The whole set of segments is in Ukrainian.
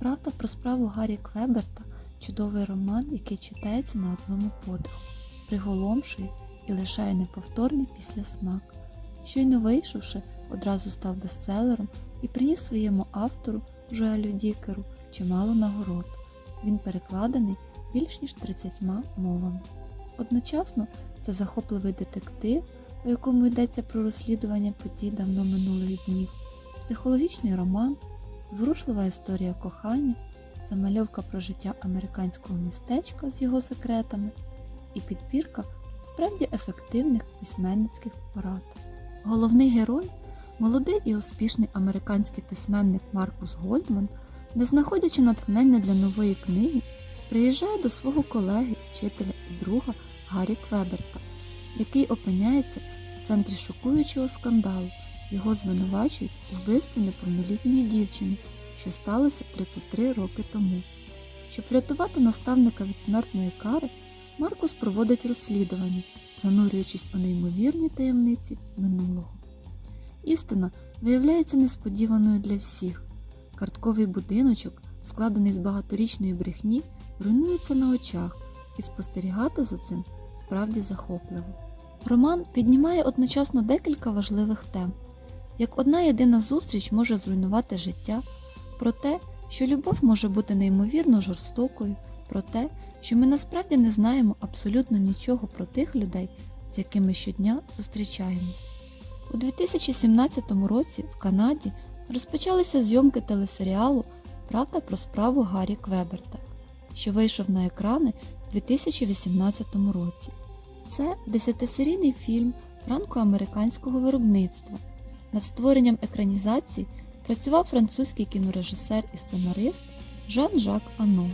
Правда про справу Гаррі Квеберта чудовий роман, який читається на одному подиху, приголомшує і лишає неповторний післясмак. Щойно вийшовши, одразу став бестселером і приніс своєму автору Жоелю Дікеру чимало нагород. Він перекладений більш ніж 30 мовами. Одночасно це захопливий детектив, у якому йдеться про розслідування подій давно минулих днів, психологічний роман, зворушлива історія кохання, замальовка про життя американського містечка з його секретами і підбірка справді ефективних письменницьких порад. Головний герой молодий і успішний американський письменник Маркус Гольдман, не знаходячи натхнення для нової книги, приїжджає до свого колеги, вчителя і друга Гаррі Квеберта, який опиняється в центрі шокуючого скандалу. Його звинувачують у вбивстві неповнолітньої дівчини, що сталося 33 роки тому. Щоб врятувати наставника від смертної кари, Маркус проводить розслідування, занурюючись у неймовірні таємниці минулого. Істина виявляється несподіваною для всіх. Картковий будиночок, складений з багаторічної брехні, руйнується на очах, і спостерігати за цим справді захопливо. Роман піднімає одночасно декілька важливих тем. Як одна єдина зустріч може зруйнувати життя, про те, що любов може бути неймовірно жорстокою, про те, що ми насправді не знаємо абсолютно нічого про тих людей, з якими щодня зустрічаємось. У 2017 році в Канаді розпочалися зйомки телесеріалу Правда про справу Гаррі Квеберта, що вийшов на екрани у 2018 році. Це десятисерійний фільм франко-американського виробництва. Над створенням екранізації працював французький кінорежисер і сценарист Жан-Жак Ано.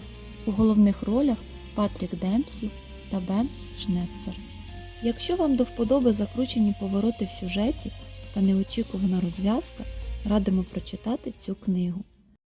У головних ролях Патрік Демпсі та Бен Шнецер. Якщо вам до вподоби закручені повороти в сюжеті та неочікувана розв'язка, радимо прочитати цю книгу.